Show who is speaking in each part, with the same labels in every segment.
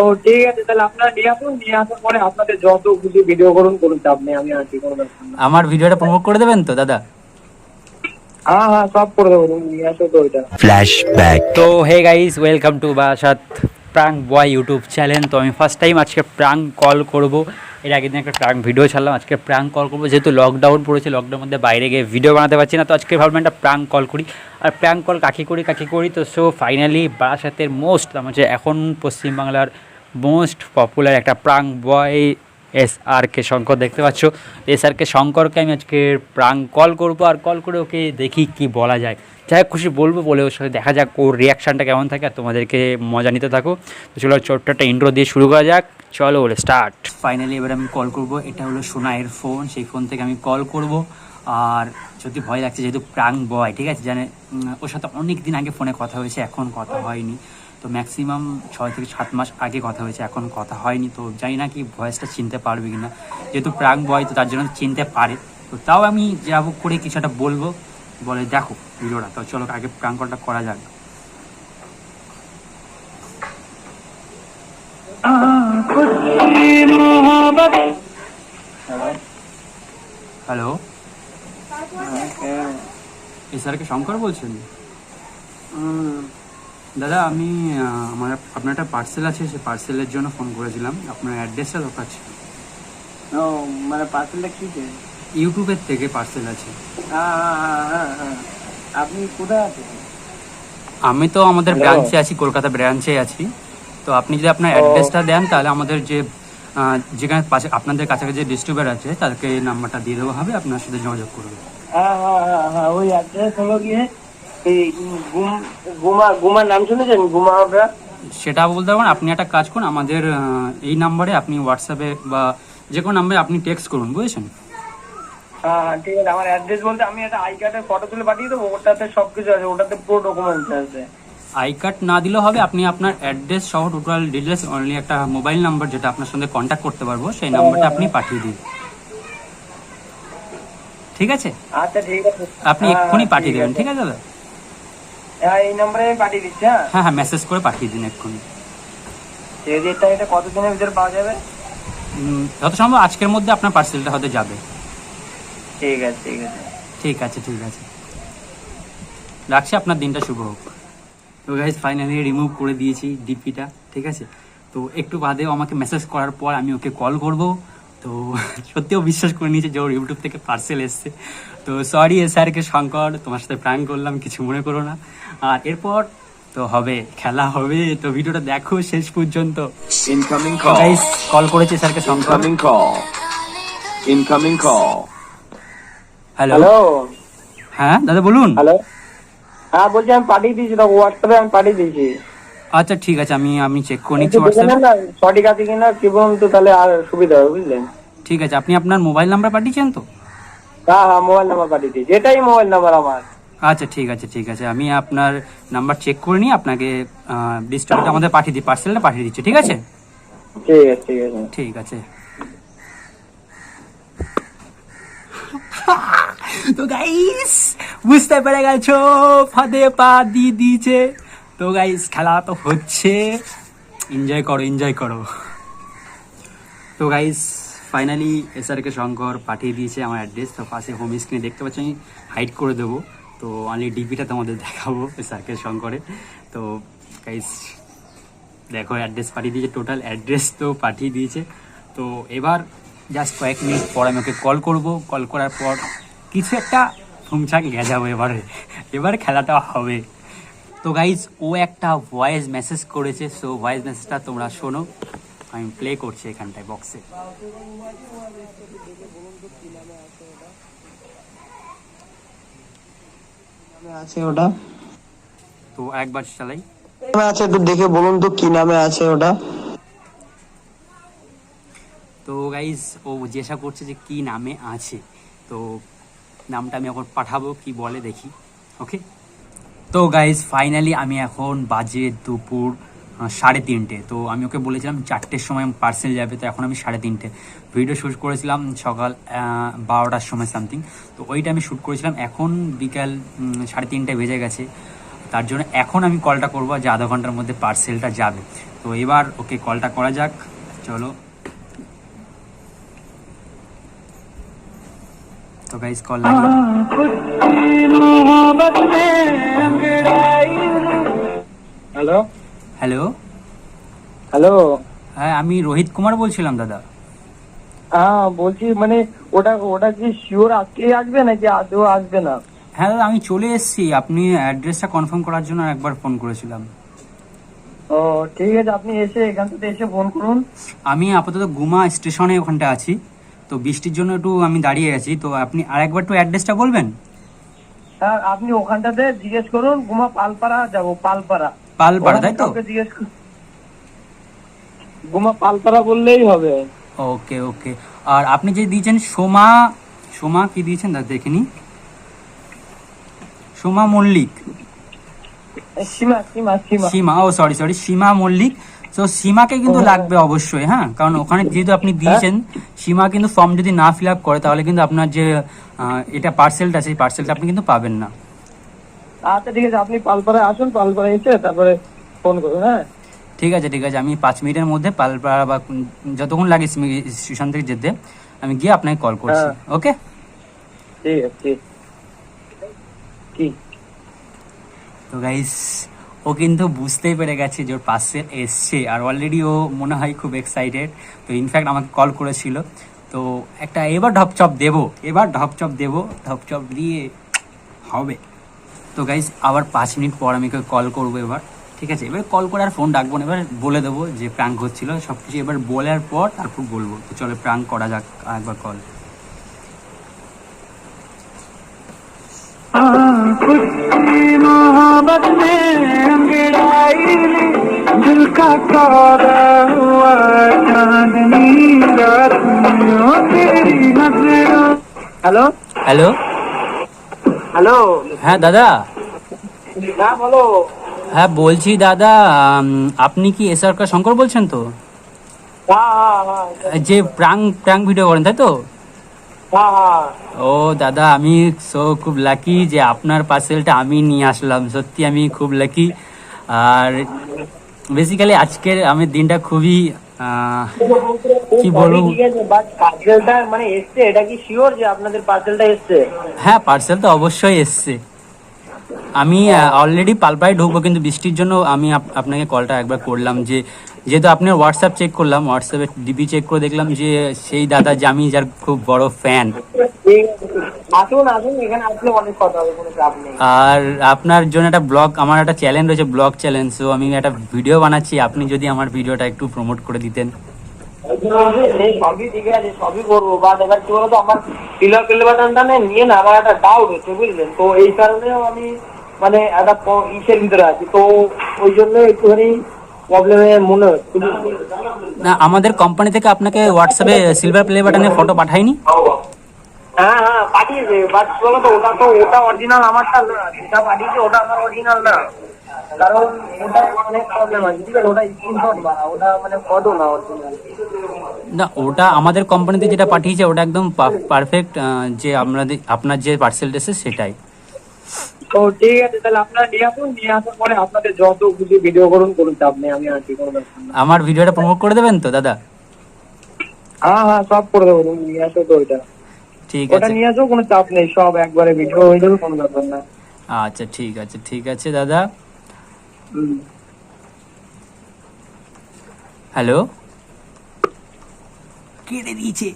Speaker 1: তো ঠিক আছে তাহলে আপনারা নিয়ে আসুন নিয়ে আসার পরে আপনাদের যত খুশি ভিডিও করুন করুন চাপ নেই আমি আছি কোনো ব্যাপার না
Speaker 2: আমার ভিডিওটা প্রমোট করে দেবেন তো দাদা?
Speaker 1: হ্যাঁ হ্যাঁ সব করে দেবো তুমি নিয়ে আসো তো ওইটা।
Speaker 3: Flashback.
Speaker 2: তো হে গাইস ওয়েলকাম টু বাসাত প্রাঙ্ক বয় ইউটিউব চ্যানেল তো আমি ফার্স্ট টাইম আজকে প্রাং কল করব। এর আগের দিন একটা প্রাঙ্ক ভিডিও ছাড়লাম, আজকে প্রাঙ্ক কল করব। যেহেতু লকডাউন পড়েছে লকডাউনের মধ্যে বাইরে গিয়ে ভিডিও বানাতে পারছি না, তো আজকে ভাবলাম একটা প্রাঙ্ক কল করি। আর প্রাঙ্ক কল কাকে করি কাকে করি? তো সো ফাইনালি বারাসাতের মোস্ট আমার যে এখন পশ্চিমবাংলার মোস্ট পপুলার একটা prank boy S R K Shankar দেখতে পাচ্ছ। এস আর কে শঙ্করকে আমি আজকে প্রাঙ্ক কল করব আর কল করে ওকে দেখি কি বলা যায়। যাই খুশি বলব, বলে ওর সাথে দেখা যাক ওর রিয়াকশানটা কেমন থাকে আর তোমাদেরকে মজা নিতে থাকো। তো চলো ছোট্ট একটা ইন্ট্রো দিয়ে শুরু করা যাক। চলো স্টার্ট ফাইনালি এবার আমি কল করব। এটা হলো সোনাইয়ের ফোন সেই ফোন থেকে আমি কল করব। আর যদি ভয় লাগছে, যেহেতু প্রাং বয়, ঠিক আছে? জানে ওর সাথে অনেক দিন আগে ফোনে কথা হয়েছে, এখন কথা হয়নি। তো ম্যাক্সিমাম ছয় থেকে সাত মাস আগে কথা হয়েছে, এখন কথা হয়নি। তো জানি না কি ভয়েসটা চিনতে পারবে কি না যেহেতু প্রাং বয়, তো তার জন্য চিনতে পারে। তো তাও আমি যাব করে কিছু একটা বলব। বলে দেখো ভিডিওটা তো চলো, আগে প্রাং কলটা করা যাক। স্যারকে শঙ্কর বলছেন? দাদা আমি আমার আপনার একটা পার্সেল আছে সেই পার্সেলের জন্য ফোন করেছিলাম। আপনার অ্যাড্রেসটা দরকার ছিল।
Speaker 1: ও মানে পার্সেলটা কি যে
Speaker 2: ইউটিউবের থেকে পার্সেল আছে।
Speaker 1: আপনি কোথায় আছেন?
Speaker 2: আমি তো আমাদের ব্রাঞ্চে আছি কলকাতা ব্রাঞ্চে আছি। তো আপনি যদি আপনার অ্যাড্রেসটা দেন তাহলে আমাদের যে যেখানে পাশে আপনাদের কাছাকাছি যে ডিস্ট্রিবিউটার আছে তাদেরকে এই নাম্বারটা দিয়ে দেওয়া হবে আপনার সাথে যোগাযোগ করবে।
Speaker 1: হ্যাঁ হ্যাঁ হ্যাঁ হ্যাঁ ওই অ্যাড্রেস হলো গিয়ে এই গুমা গুমার নাম শুনেছেন? গুমা
Speaker 2: সেটা বলতে পারবেন। আপনি একটা কাজ করুন আমাদের এই নাম্বারে আপনি হোয়াটসঅ্যাপে বা যে কোনো নাম্বারে আপনি টেক্সট করুন বুঝেছেন?
Speaker 1: হ্যাঁ হ্যাঁ ঠিক আছে। আমার অ্যাড্রেস বলতে আমি একটা আই কার্ডের ফটো তুলে পাঠিয়ে দেবো ওটাতে সব কিছু আছে ওটাতে পুরো ডকুমেন্টস আছে।
Speaker 2: আই কার্ড না দিলেও হবে আপনি আপনার অ্যাড্রেস সহ টোটাল ডিটেলস অনলি একটা মোবাইল নাম্বার যেটা আপনার সঙ্গে কন্ট্যাক্ট করতে পারব সেই নাম্বারটা আপনি পাঠিয়ে দিন। ঠিক আছে?
Speaker 1: আচ্ছা ঠিক আছে।
Speaker 2: আপনি
Speaker 1: হ্যাঁ,
Speaker 2: এক্ষুনি পাঠিয়ে দেবেন ঠিক আছে দাদা?
Speaker 1: হ্যাঁ এই নম্বরে পাঠিয়ে দিচ্ছি হ্যাঁ?
Speaker 2: হ্যাঁ হ্যাঁ মেসেজ করে পাঠিয়ে দিন এক্ষুনি।
Speaker 1: সেই ডেটটা এটা কতদিনের ভিতরে পাওয়া যাবে?
Speaker 2: যত সম্ভব আজকের মধ্যে আপনার পার্সেলটা হতে যাবে।
Speaker 1: ঠিক আছে ঠিক আছে।
Speaker 2: ঠিক আছে ঠিক আছে। রাখছি আপনার দিনটা শুভ হোক। তো গাইজ ফাইনালি রিমুভ করে দিয়েছি ডিপিটা ঠিক আছে? তো একটু বাদেও আমাকে মেসেজ করার পর আমি ওকে কল করব। তো সত্যিও বিশ্বাস করে নিয়েছে যে ওর ইউটিউব থেকে পার্সেল এসছে। তো সরি এস স্যারকে শঙ্কর তোমার সাথে প্র্যাঙ্ক করলাম কিছু মনে করো না। আর এরপর তো হবে খেলা হবে তো ভিডিওটা দেখো শেষ পর্যন্ত।
Speaker 3: Incoming call.
Speaker 2: গাইজ কল করেছে স্যারকে
Speaker 3: Shankar. Call. Incoming call.
Speaker 2: Hello
Speaker 1: hello
Speaker 2: হ্যাঁ দাদা বলুন।
Speaker 1: হ্যালো হ্যাঁ বলছি আমি পাঠিয়ে দিয়েছি তো হোয়াটসঅ্যাপে আমি পাঠিয়ে দিয়েছি।
Speaker 2: আচ্ছা ঠিক আছে আমি আমি চেক করে নিচ্ছি হোয়াটসঅ্যাপে
Speaker 1: সঠিক আছে কিনা কি বলুন তো তাহলে আর সুবিধা হবে বুঝলেন?
Speaker 2: ঠিক আছে আপনি আপনার মোবাইল নাম্বার পাঠিয়েছেন তো?
Speaker 1: হ্যাঁ হ্যাঁ মোবাইল নাম্বার পাঠিয়ে দিয়েছি এটাই মোবাইল নাম্বার আমার।
Speaker 2: আচ্ছা ঠিক আছে ঠিক আছে আমি আপনার নাম্বার চেক করে নিয়ে আপনাকে ডিস্টার্বটা আমাদের পাঠিয়ে দিই পার্সেলটা পাঠিয়ে দিচ্ছি ঠিক আছে?
Speaker 1: ঠিক আছে ঠিক আছে।
Speaker 2: ঠিক আছে। তো গাইস বুঝতে পেরে গেছো ফাঁদে পা দিয়ে দিয়েছে। তো গাইস খেলা তো হচ্ছে। এনজয় করো এনজয় করো। তো গাইস ফাইনালি এসআরকে শঙ্কর পাঠিয়ে দিয়েছে আমার অ্যাড্রেস তো পাশে হোম স্ক্রিনে দেখতে পাচ্ছি আমি হাইড করে দেবো। তো অনলি ডিপিটা তোমাদের দেখাবো এসআরকে শঙ্করে তো গাইস দেখো অ্যাড্রেস পাঠিয়ে দিয়েছে টোটাল অ্যাড্রেস তো পাঠিয়ে দিয়েছে। তো এবার জাস্ট কয়েক মিনিট পর আমি ওকে কল করব। কল করার পর কিছু একটা ফুমছাক গেজাবো এবারে। এবার খেলাটা হবে। তো গাইজ ও একটা ভয়েস মেসেজ করেছে সো ভয়েস মেসেজটা তোমরা শোনো। আমি প্লে করছি এখানটায় বক্সে
Speaker 1: আছে ওটা?
Speaker 2: তো একবার চালাই।
Speaker 1: নামে আছে একটু দেখে বলুন তো কি নামে আছে ওটা?
Speaker 2: তো গাইজ ও জিজ্ঞাসা করছে যে কি নামে আছে। তো নামটা আমি এখন পাঠাবো কি বলে দেখি। ওকে তো গাইজ ফাইনালি আমি এখন বাজে দুপুর সাড়ে তিনটে। তো আমি ওকে বলেছিলাম চারটের সময় পার্সেল যাবে, তো এখন আমি সাড়ে তিনটে। ভিডিও শ্যুট করেছিলাম সকাল বারোটার সময় সামথিং তো ওইটা আমি শ্যুট করেছিলাম, এখন বিকাল সাড়ে তিনটে বেজে গেছে। তার জন্য এখন আমি কলটা করব যে আধা ঘণ্টার মধ্যে পার্সেলটা যাবে। তো এবার ওকে কলটা করা যাক, চলো। তো guys call
Speaker 1: hello
Speaker 2: hello
Speaker 1: hello
Speaker 2: হ্যাঁ আমি রোহিত কুমার বলছিলাম দাদা।
Speaker 1: হ্যাঁ বলছি মানে ওটা ওটা কি শিওর আজকে আসবে নাকি আদৌ আসবে না?
Speaker 2: হ্যাঁ দাদা আমি চলে এসেছি। আপনি অ্যাড্রেসটা কনফার্ম করার জন্য একবার ফোন করেছিলাম।
Speaker 1: ও ঠিক আছে আপনি এসে এখান থেকে এসে ফোন করুন।
Speaker 2: আমি আপাতত গুমা স্টেশনে ওখানটা আছি। তো বৃষ্টির জন্য একটু আমি দাঁড়িয়ে আছি তো আপনি আরেকবার একটু অ্যাড্রেসটা বলবেন?
Speaker 1: হ্যাঁ আপনি ওখানটাতে জিজ্ঞেস করুন গুমা পালপাড়া যাব পালপাড়া।
Speaker 2: পালপাড়া তাই তো?
Speaker 1: জিজ্ঞেস গুমা পালপাড়া বললেই হবে।
Speaker 2: ওকে ওকে। আর আপনি যে দিয়েছেন সোমা সোমা কি দিয়েছেন? দাদা দেখিনি সোমা মল্লিক।
Speaker 1: সীমা সীমা সীমা।
Speaker 2: সীমা ও সরি সরি সীমা মল্লিক। তো সীমাকে কিন্তু লাগবে অবশ্যই হ্যাঁ? কারণ ওখানে যেহেতু আপনি দিয়েছেন সীমা কিন্তু ফর্ম যদি না ফিল আপ করে তাহলে কিন্তু আপনার যে এটা পার্সেলটা সেই পার্সেলটা আপনি কিন্তু পাবেন না।
Speaker 1: আচ্ছা ঠিক আছে আপনি পালপাড়ায় আসুন পালপাড়ায় এসে তারপরে ফোন করুন হ্যাঁ?
Speaker 2: ঠিক আছে ঠিক আছে আমি পাঁচ মিনিটের মধ্যে পালপাড়া বা যতক্ষণ লাগে স্টেশন থেকে যেতে আমি গিয়ে আপনাকে কল করছি
Speaker 1: হ্যাঁ।
Speaker 2: ওকে
Speaker 1: ঠিক আছে ঠিক। কি?
Speaker 2: তো গাইস ও কিন্তু বুঝতেই পেরে গেছে যে ওর পার্সেল এসছে। আর অলরেডি ও মনে হয় খুব এক্সাইটেড তো ইনফ্যাক্ট আমাকে কল করেছিল। তো একটা এবার ঢপচপ দেবো, এবার ঢপচপ দেবো, ঢপচপ দিয়ে হবে। তো গাইজ আবার পাঁচ মিনিট পর আমি কল করব এবার। ঠিক আছে? এবার কল করে আর ফোন ডাকবো না। এবার বলে দেবো যে প্রাঙ্ক হচ্ছিল। সব কিছু এবার বলার পর তারপর বলব। তো চলো প্রাঙ্ক করা যাক একবার কল
Speaker 1: খুশি का सौदा हुआ चांदनी रात में तेरी नजरों হ্যালো
Speaker 2: হ্যালো
Speaker 1: হ্যালো
Speaker 2: হ্যাঁ দাদা
Speaker 1: হ্যাঁ বলো
Speaker 2: হ্যাঁ বলছি দাদা উম, আপনি কি এসআরকার শঙ্কর বলছেন তো
Speaker 1: হ্যাঁ হ্যাঁ হ্যাঁ
Speaker 2: যে প্রাং প্রাং ভিডিও করেন তাই তো
Speaker 1: হ্যাঁ হ্যাঁ
Speaker 2: ও দাদা আমি সো খুব লাকি যে আপনার পার্সেলটা আমি নিয়ে আসলাম সত্যি আমি খুব লাকি আর বেসিক্যালি আজকের আমি দিনটা খুবই আহ, কি বলব?
Speaker 1: পার্সেলটা মানে এসছে এটা কি শিওর যে আপনাদের পার্সেলটা এসছে?
Speaker 2: হ্যাঁ পার্সেল তো অবশ্যই এসছে। আমি অলরেডি পালপায় ঢুকবো কিন্তু বৃষ্টির জন্য আমি আপ- আপনাকে কলটা একবার করলাম যে যেহেতু আপনার হোয়াটসঅ্যাপ চেক করলাম হোয়াটসঅ্যাপে ডিপি চেক করে দেখলাম যে সেই দাদা যে আমি যার খুব বড় ফ্যান আর আপনার জন্য একটা ব্লগ আমার একটা চ্যালেঞ্জ রয়েছে ব্লগ চ্যালেঞ্জ সো আমি একটা ভিডিও বানাচ্ছি আপনি যদি আমার ভিডিওটা একটু প্রমোট করে দিতেন।
Speaker 1: না,
Speaker 2: আমাদের কোম্পানি থেকে আপনাকে হোয়াটসঅ্যাপে সিলভার প্লে বাটনে ফটো পাঠায়নি
Speaker 1: হ্যাঁ হ্যাঁ পাঠিয়েছে বাট ওটা তো, ওটা অরিজিনাল আমারটা না, যেটা পাঠিয়েছে, ওটা আমার অরিজিনাল না। কারণ ওটা অনেক প্রবলেম আছে। ঠিক আছে ওটা স্ক্রিনশট বানা ওটা মানে ফটো না অরিজিনাল
Speaker 2: না ওটা আমাদের কোম্পানিতে যেটা পাঠিয়েছে ওটা একদম পারফেক্ট যে আপনাদের আপনার যে পার্সেলটা এসে সেটাই।
Speaker 1: তো ঠিক আছে তাহলে আপনারা নিয়ে আসুন নিয়ে আসার পরে আপনাদের যত খুশি ভিডিও করুন কোনো চাপ নেই আমি
Speaker 2: আমার ভিডিওটা প্রমোট করে দেবেন তো দাদা?
Speaker 1: হ্যাঁ হ্যাঁ সব করে দেবো তুমি নিয়ে আসো তো ওইটা।
Speaker 2: ঠিক
Speaker 1: ওটা
Speaker 2: আছে।
Speaker 1: নিয়ে আসো কোনো চাপ নেই সব একবারে ভিডিও হয়ে যাবে কোনো ব্যাপার না।
Speaker 2: আচ্ছা ঠিক আছে ঠিক আছে দাদা। হ্যালো? কেটে দিয়েছে।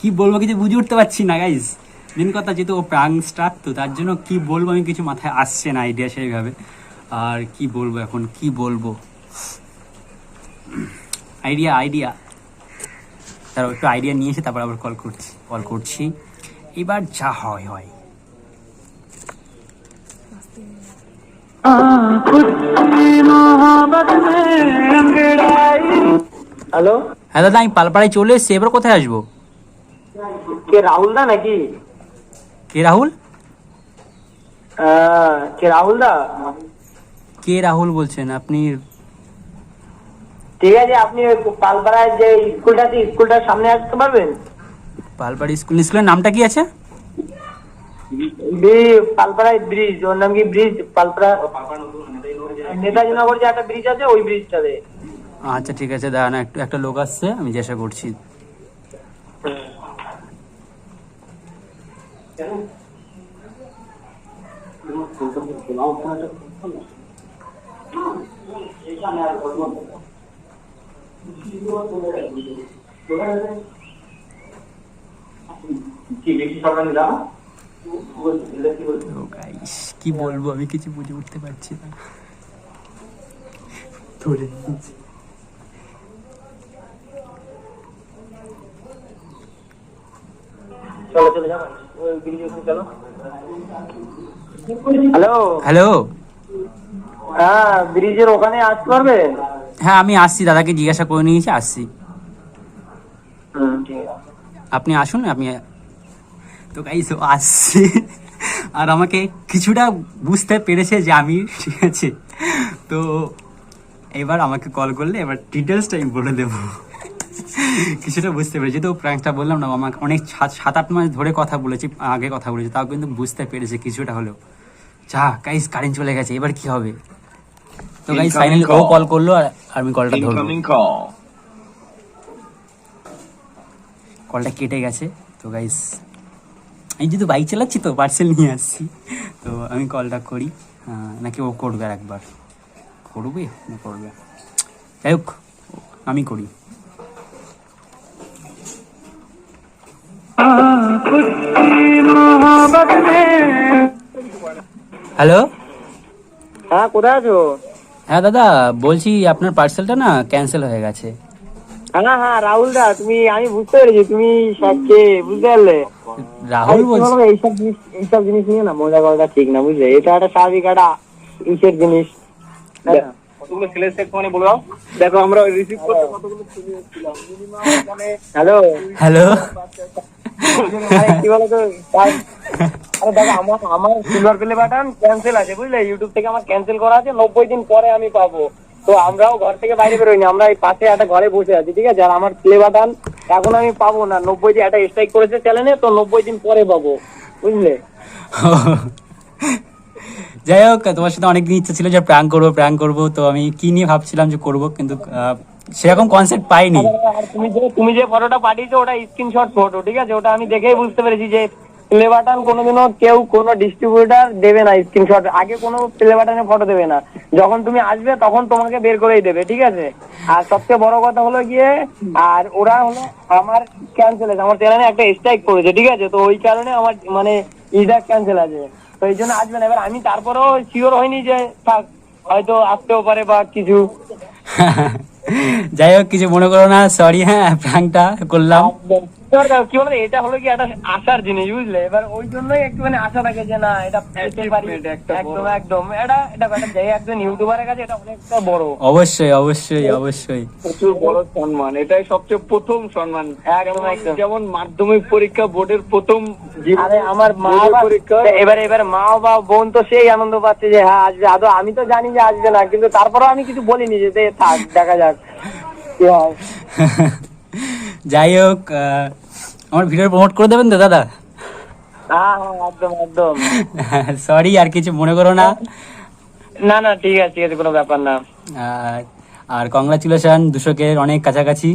Speaker 2: কি বলব কিছু বুঝে উঠতে পারছি না গাইজ মেন কথা যেহেতু ও প্রাং স্টার তো তার জন্য কি বলব আমি কিছু মাথায় আসছে না আইডিয়া সেইভাবে। আর কি বলব এখন, কি বলব? আইডিয়া আইডিয়া তারপর একটু আইডিয়া নিয়ে এসে তারপর আবার কল করছি কল করছি। এবার যা হয় হয়।
Speaker 1: হ্যালো?
Speaker 2: হ্যাঁ দাদা আমি পালপাড়ায় চলে এসেছি এবার কোথায় আসব?
Speaker 1: কে রাহুল দা নাকি?
Speaker 2: কে রাহুল?
Speaker 1: কে রাহুল দা?
Speaker 2: কে রাহুল বলছেন আপনি?
Speaker 1: ঠিক আছে আপনি ওই পালপাড়ায় যে স্কুলটা আছে স্কুলটার সামনে আসতে পারবেন?
Speaker 2: পালপাড়ি স্কুল স্কুলের নামটা কি আছে?
Speaker 1: পালপাড়ায় ব্রিজ ওর নাম কি ব্রিজ? পালপাড়া নেতাজি নগর যে একটা ব্রিজ আছে ওই ব্রিজটাতে
Speaker 2: আচ্ছা ঠিক আছে দাঁড়ান একটু একটা লোক আসছে আমি চেষ্টা করছি। তো গাইস কি বলব? আমি কিছু বুঝে উঠতে পারছি না। ধরে নিয়েছি।
Speaker 1: হ্যালো
Speaker 2: হ্যালো
Speaker 1: হ্যাঁ ব্রিজের ওখানে আসতে পারবে?
Speaker 2: হ্যাঁ আমি আসছি। দাদাকে জিজ্ঞাসা করে নিয়েছি আসছি। আপনি আসুন আপনি তো গাইস ও আসছে। আর আমাকে কিছুটা বুঝতে পেরেছে যে আমি ঠিক আছে? তো এবার আমাকে কল করলে এবার ডিটেলসটা আমি বলে দেবো। কিছুটা বুঝতে পেরেছি। তো প্র্যাঙ্কটা বললাম না আমাকে অনেক সাত আট মাস ধরে কথা বলেছি আগে কথা বলেছি তাও কিন্তু বুঝতে পেরেছে কিছুটা হলেও। যা গাইস কারেন্ট চলে গেছে এবার কি হবে? তো গাইস ফাইনালি ও কল করল আর আমি কলটা
Speaker 3: call.
Speaker 2: কলটা কেটে গেছে। তো গাইস আমি যেহেতু বাইক চালাচ্ছি তো পার্সেল নিয়ে আসছি। তো আমি কলটা করি। নাকি ও করবে আর একবার করবে না করবে? যাই হোক আমি করি। হ্যালো
Speaker 1: হ্যাঁ কোথায় আছো?
Speaker 2: হ্যাঁ দাদা বলছি আপনার পার্সেলটা না ক্যান্সেল হয়ে গেছে।
Speaker 1: হ্যাঁ হ্যাঁ রাহুল দা তুমি আমি বুঝতে পেরেছি তুমি বুঝতে পারলে।
Speaker 2: রাহুল বলছি
Speaker 1: এইসব জিনিস এইসব জিনিস নিয়ে না মজা করাটা ঠিক না বুঝলে? এটা একটা স্বাভাবিক একটা ইসের জিনিস। কতগুলো ছেলের সাথে ফোনে বলো দেখো আমরা রিসিভ করতে কতগুলো হ্যালো?
Speaker 2: হ্যালো?
Speaker 1: কি বলো তো আরে দেখো আমার আমার সিলভার প্লে বাটন ক্যান্সেল আছে বুঝলে? ইউটিউব থেকে আমার ক্যান্সেল করা আছে নব্বই দিন পরে আমি পাবো। তো আমরাও ঘর থেকে বাইরে বেরোইনি আমরা এই পাশে একটা ঘরে বসে আছি ঠিক আছে? আর আমার প্লে বাটন এখন আমি পাবো না। নব্বই দিন একটা স্ট্রাইক করেছে চ্যানেলে তো নব্বই দিন পরে পাবো। বুঝলে?
Speaker 2: যাই হোক তোমার সাথে অনেক দিন ইচ্ছা ছিল যে প্র্যাঙ্ক করব প্র্যাঙ্ক করব তো আমি কি নিয়ে ভাবছিলাম যে করব কিন্তু সেরকম কনসেপ্ট পাইনি।
Speaker 1: তুমি যে তুমি যে ফটোটা পাঠিয়েছো ওটা স্ক্রিনশট ফটো ঠিক আছে? ওটা আমি দেখেই বুঝতে পেরেছি যে প্লে বাটন কোনোদিনও কেউ কোনো ডিস্ট্রিবিউটার দেবে না স্ক্রিনশট আগে কোনো প্লে বাটনের ফটো দেবে না। যখন তুমি আসবে তখন তোমাকে বের করেই দেবে ঠিক আছে? আর সবচেয়ে বড় কথা হলো গিয়ে আর ওরা হলো আমার ক্যান্সেল আছে। আমার চ্যানেলে একটা স্ট্রাইক করেছে ঠিক আছে? তো ওই কারণে আমার মানে ইটা ক্যান্সেল আছে। তো এই জন্য আসবে না। এবার আমি তারপরেও শিওর হইনি যে থাক হয়তো আসতেও পারে বা কিছু।
Speaker 2: যাই হোক কিছু মনে করো না। সরি হ্যাঁ প্র্যাঙ্কটা করলাম।
Speaker 1: কি বলতো এটা হলো কি একটা আশার জিনিস বুঝলে? এবার ওই জন্যই একটুখানি আশা থাকে যে না এটা পেতে পারি। একদম একদম। এটা এটা একটা যে একজন ইউটিউবারের কাছে এটা অনেকটা বড়।
Speaker 2: অবশ্যই অবশ্যই অবশ্যই।
Speaker 4: প্রচুর বড় সম্মান। এটাই সবচেয়ে প্রথম সম্মান।
Speaker 1: একদম একদম।
Speaker 4: যেমন মাধ্যমিক পরীক্ষা বোর্ডের প্রথম
Speaker 1: আরে আমার মা
Speaker 4: পরীক্ষা।
Speaker 1: এবার এবার মা বা বোন তো সেই আনন্দ পাচ্ছে যে হ্যাঁ আসবে। আদৌ আমি তো জানি যে আসবে না। কিন্তু তারপরেও আমি কিছু বলিনি যে থাক দেখা যাক। কি হয়।
Speaker 2: যাই হোক আমার ভিডিও প্রমোট করে দেবেন তো দাদা?
Speaker 1: হ্যাঁ হ্যাঁ একদম একদম।
Speaker 2: সরি আর কিছু মনে করো না।
Speaker 1: না না ঠিক আছে ঠিক আছে কোনো ব্যাপার না।
Speaker 2: আর কংগ্রাচুলেশন দুশোকে অনেক কাছাকাছি।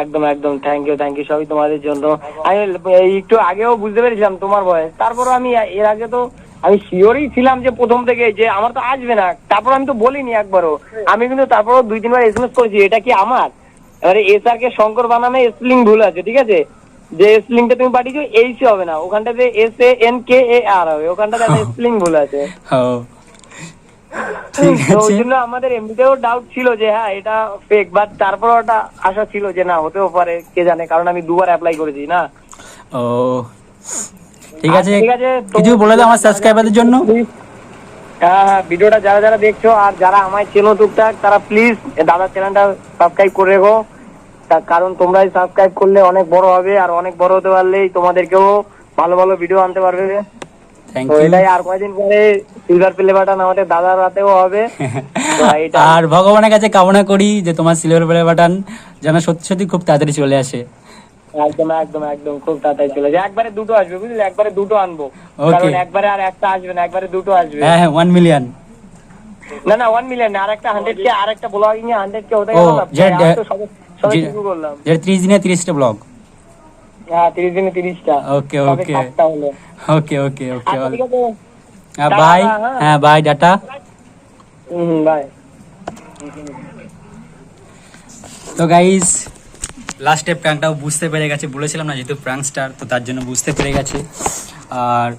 Speaker 1: একদম একদম থ্যাংক ইউ থ্যাংক ইউ সবই তোমাদের জন্য। আমি একটু আগেও বুঝতে পেরেছিলাম তোমার বয়স। তারপরে আমি এর আগে তো আমি শিওরই ছিলাম যে প্রথম থেকে যে আমার তো আসবে না। তারপর আমি তো বলিনি একবারও। আমি কিন্তু তারপরও দুই তিনবার করেছি এটা কি আমার? এবারে এস আর কে শঙ্কর বানামে স্প্লিং ভুল আছে ঠিক আছে? যে স্প্লিংটা তুমি পাঠিয়েছো এইচ হবে না। ওখানটাতে এস এ এন কে এ আর হবে ওখানটাতে একটা স্প্লিং ভুল আছে।
Speaker 2: ঠিক
Speaker 1: তো ওই জন্য আমাদের এমনিতেও ডাউট ছিল যে হ্যাঁ এটা ফেক বাট তারপর ওটা আশা ছিল যে না হতেও পারে কে জানে কারণ আমি দুবার অ্যাপ্লাই করেছি না?
Speaker 2: ও। ঠিক আছে।
Speaker 1: ঠিক আছে,
Speaker 2: কিছু বলে দাও আমার সাবস্ক্রাইবারদের জন্য।
Speaker 1: হ্যাঁ হ্যাঁ ভিডিওটা যারা যারা দেখছ আর যারা আমায় চেনো টুকটাক তারা প্লিজ দাদার চ্যানেলটা সাবস্ক্রাইব করে রেখো। কারণ তোমরাই সাবস্ক্রাইব করলে অনেক বড় হবে আর অনেক বড় হতে পারলেই তোমাদেরকেও ভালো ভালো ভিডিও আনতে পারবে। আর কয়দিন পরে সিলভার প্লে বাটন আমাদের দাদার হাতেও হবে। এটা
Speaker 2: আর ভগবানের কাছে কামনা করি যে তোমার সিলভার প্লে বাটন যেন সত্যি সত্যি খুব তাড়াতাড়ি চলে আসে।
Speaker 1: একদম একদম একদম খুব তাড়াতাড়ি চলে যায়। একবারে দুটো আসবে বুঝলি? একবারে দুটো আনব। কারণ একবারে আর একটা আসবে না একবারে দুটো আসবে।
Speaker 2: হ্যাঁ হ্যাঁ ওয়ান মিলিয়ন
Speaker 1: না না ওয়ান মিলিয়ন আর একটা হান্ড্রেড কে আর একটা ব্লগিং এ হান্ড্রেড কে হতে
Speaker 2: ও,
Speaker 1: গেল না
Speaker 2: যে-
Speaker 1: ভাই, আর তো সবে সবে
Speaker 2: যে-
Speaker 1: শুরু করলাম।
Speaker 2: যেটা ত্রিশ দিনে তিরিশটা ব্লগ
Speaker 1: হ্যাঁ তিরিশ দিনে তিরিশটা।
Speaker 2: ওকে, ওকে। ওকে ওকে ওকে
Speaker 1: আচ্ছা
Speaker 2: বাই
Speaker 1: হ্যাঁ।
Speaker 2: হ্যাঁ। বাই ডাটা
Speaker 1: হুম বাই
Speaker 2: তো গাইজ লাস্টে প্র্যাঙ্কটাও বুঝতে পেরে গেছে। বলেছিলাম না যেহেতু প্র্যাঙ্ক স্টার তো তার জন্য বুঝতে পেরে গেছে। আর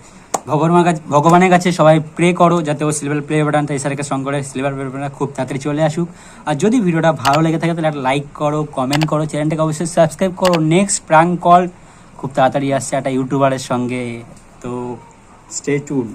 Speaker 2: ভগবানের কাছে ভগবানের কাছে সবাই প্রে করো, যাতে ও সিলভার প্লে বাটনটা এসআরকে সঙ্গ করে সিলভার প্লে বাটনটা খুব তাড়াতাড়ি চলে আসুক। আর যদি ভিডিওটা ভালো লেগে থাকে, তাহলে একটা লাইক করো কমেন্ট করো চ্যানেলটাকে অবশ্যই সাবস্ক্রাইব করো। নেক্সট প্র্যাঙ্ক কল খুব তাড়াতাড়ি আসছে একটা ইউটিউবারের সঙ্গে। তো স্টে টুন